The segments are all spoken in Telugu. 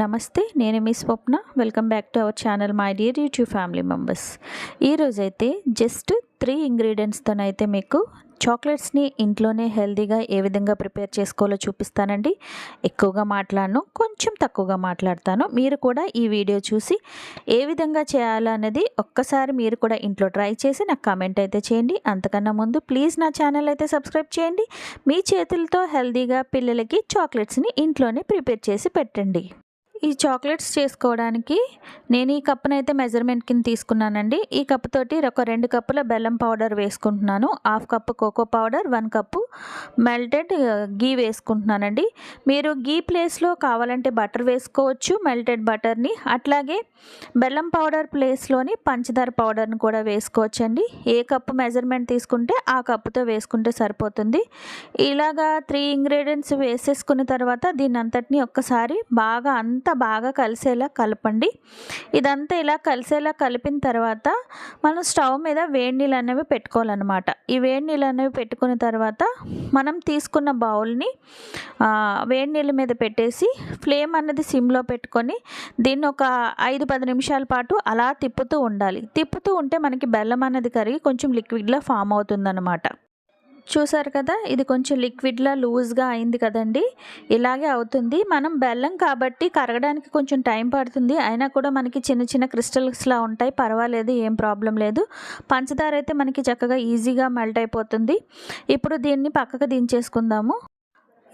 నమస్తే నేను మీ Swapna. Welcome back to our channel my dear YouTube family members. ఈరోజైతే జస్ట్ త్రీ ఇంగ్రీడియంట్స్తోనైతే మీకు చాక్లెట్స్ని ఇంట్లోనే హెల్తీగా ఏ విధంగా ప్రిపేర్ చేసుకోవాలో చూపిస్తానండి. ఎక్కువగా మాట్లాడను కొంచెం తక్కువగా మాట్లాడతాను. మీరు కూడా ఈ వీడియో చూసి ఏ విధంగా చేయాలనేది ఒక్కసారి మీరు కూడా ఇంట్లో ట్రై చేసి నాకు కామెంట్ అయితే చేయండి. అంతకన్నా ముందు ప్లీజ్ నా ఛానల్ అయితే సబ్స్క్రైబ్ చేయండి. మీ చేతులతో హెల్దీగా పిల్లలకి చాక్లెట్స్ని ఇంట్లోనే ప్రిపేర్ చేసి పెట్టండి. ఈ చాక్లెట్స్ చేసుకోవడానికి నేను ఈ కప్పునైతే మెజర్మెంట్ కింద తీసుకున్నానండి. ఈ కప్పుతోటి ఒక రెండు కప్పుల బెల్లం పౌడర్ వేసుకుంటున్నాను. Half cup cocoa powder one cup melted ghee వేసుకుంటున్నానండి. మీరు గీ ప్లేస్లో కావాలంటే బటర్ వేసుకోవచ్చు మెల్టెడ్ బటర్ని. అట్లాగే బెల్లం పౌడర్ ప్లేస్లోని పంచదార పౌడర్ని కూడా వేసుకోవచ్చండి. ఏ కప్పు మెజర్మెంట్ తీసుకుంటే ఆ కప్పుతో వేసుకుంటే సరిపోతుంది. ఇలాగా త్రీ ఇంగ్రీడియంట్స్ వేసేసుకున్న తర్వాత దీని అంతటిని ఒక్కసారి బాగా అంత ఇదంతా బాగా కలిసేలా కలపండి. ఇదంతా ఇలా కలిసేలా కలిపిన తర్వాత మనం స్టవ్ మీద వేడి నీళ్ళు అనేవి పెట్టుకోవాలన్నమాట. ఈ వేడి నీళ్ళు అనేవి పెట్టుకున్న తర్వాత మనం తీసుకున్న బౌల్ని వేడి నీళ్ళ మీద పెట్టేసి ఫ్లేమ్ అన్నది సిమ్లో పెట్టుకొని దీన్ని ఒక ఐదు పది నిమిషాల పాటు అలా తిప్పుతూ ఉండాలి. తిప్పుతూ ఉంటే మనకి బెల్లం అనేది కరిగి కొంచెం లిక్విడ్లా ఫామ్ అవుతుందన్నమాట. చూసారు కదా ఇది కొంచెం లిక్విడ్లా లూజ్గా అయింది కదండి. ఇలాగే అవుతుంది. మనం బెల్లం కాబట్టి కరగడానికి కొంచెం టైం పడుతుంది. అయినా కూడా మనకి చిన్న చిన్న క్రిస్టల్స్లా ఉంటాయి. పర్వాలేదు ఏం ప్రాబ్లం లేదు. పంచదార అయితే మనకి చక్కగా ఈజీగా మెల్ట్ అయిపోతుంది. ఇప్పుడు దీన్ని పక్కకు దించేసుకుందాము.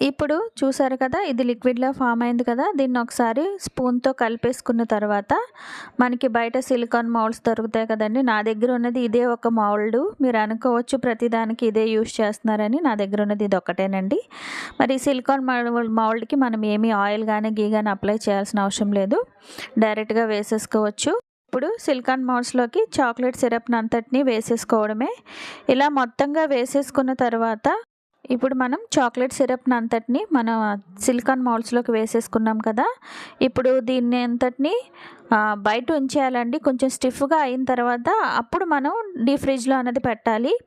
ఇప్పుడు చూసారు కదా ఇది లిక్విడ్లా ఫామ్ అయింది కదా దీన్ని ఒకసారి స్పూన్తో కలిపేసుకున్న తర్వాత మనకి బయట సిలికాన్ మౌల్డ్స్ దొరుకుతాయి కదండి. నా దగ్గర ఉన్నది ఇదే ఒక మౌల్డ్. మీరు అనుకోవచ్చు ప్రతిదానికి ఇదే యూస్ చేస్తున్నారని నా దగ్గర ఉన్నది ఇది ఒకటేనండి. మరి సిలికాన్ మౌల్డ్కి మనం ఏమీ ఆయిల్ కానీ గీ కానీ అప్లై చేయాల్సిన అవసరం లేదు. డైరెక్ట్గా వేసేసుకోవచ్చు. ఇప్పుడు సిలికాన్ మౌల్డ్స్లోకి చాక్లెట్ సిరప్ని అంతటినీ వేసేసుకోవడమే. ఇలా మొత్తంగా వేసేసుకున్న తర్వాత ఇప్పుడు మనం చాక్లెట్ సిరప్ని అంతటిని మన సిలికాన్ మౌల్స్లోకి వేసేసుకున్నాం కదా. ఇప్పుడు దీన్ని అంతటిని బయట ఉంచేయాలండి. కొంచెం స్టిఫ్గా అయిన తర్వాత అప్పుడు మనం డీ ఫ్రిడ్జ్లో అనేది పెట్టాలి.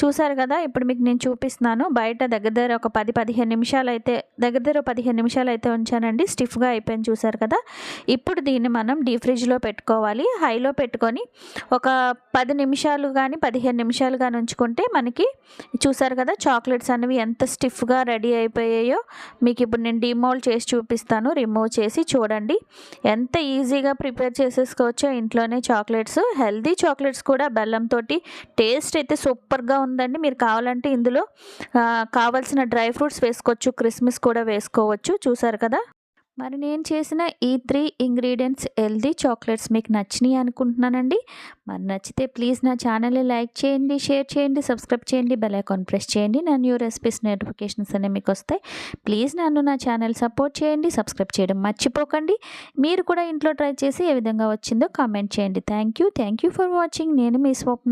చూసారు కదా ఇప్పుడు మీకు నేను చూపిస్తున్నాను. బయట దగ్గర దగ్గర ఒక పది పదిహేను నిమిషాలు అయితే దగ్గర దగ్గర పదిహేను నిమిషాలు అయితే ఉంచానండి. స్టిఫ్గా అయిపోయింది చూసారు కదా. ఇప్పుడు దీన్ని మనం డీ ఫ్రిడ్జ్లో పెట్టుకోవాలి. హైలో పెట్టుకొని ఒక పది నిమిషాలు కానీ పదిహేను నిమిషాలు కానీ ఉంచుకుంటే మనకి చూసారు కదా చాక్లెట్స్ అనేవి ఎంత స్టిఫ్గా రెడీ అయిపోయాయో మీకు ఇప్పుడు నేను డిమోల్డ్ చేసి చూపిస్తాను. రిమూవ్ చేసి చూడండి. ఎంత ఈజీగా ప్రిపేర్ చేసేసుకోవచ్చో ఇంట్లోనే చాక్లెట్స్. హెల్దీ చాక్లెట్స్ కూడా బెల్లంతో టేస్ట్ అయితే సూపర్గా ఉందండి. మీరు కావాలంటే ఇందులో కావాల్సిన డ్రై ఫ్రూట్స్ వేసుకోవచ్చు క్రిస్మస్ కూడా వేసుకోవచ్చు. చూసారు కదా? మరి నేను చేసిన ఈ త్రీ ఇంగ్రీడియంట్స్ హెల్దీ చాక్లెట్స్ మీకు నచ్చినాయి అనుకుంటున్నానండి. మరి నచ్చితే ప్లీజ్ నా ఛానల్ని లైక్ చేయండి షేర్ చేయండి సబ్స్క్రైబ్ చేయండి బెల్ ఐకాన్ ప్రెస్ చేయండి. నా న్యూ రెసిపీస్ నోటిఫికేషన్స్ అనేవి మీకు వస్తాయి. ప్లీజ్ నన్ను నా ఛానల్ సపోర్ట్ చేయండి సబ్స్క్రైబ్ చేయడం మర్చిపోకండి. మీరు కూడా ఇంట్లో ట్రై చేసి ఏ విధంగా వచ్చిందో కామెంట్ చేయండి. Thank you thank you for watching. నేను మీ స్వప్న.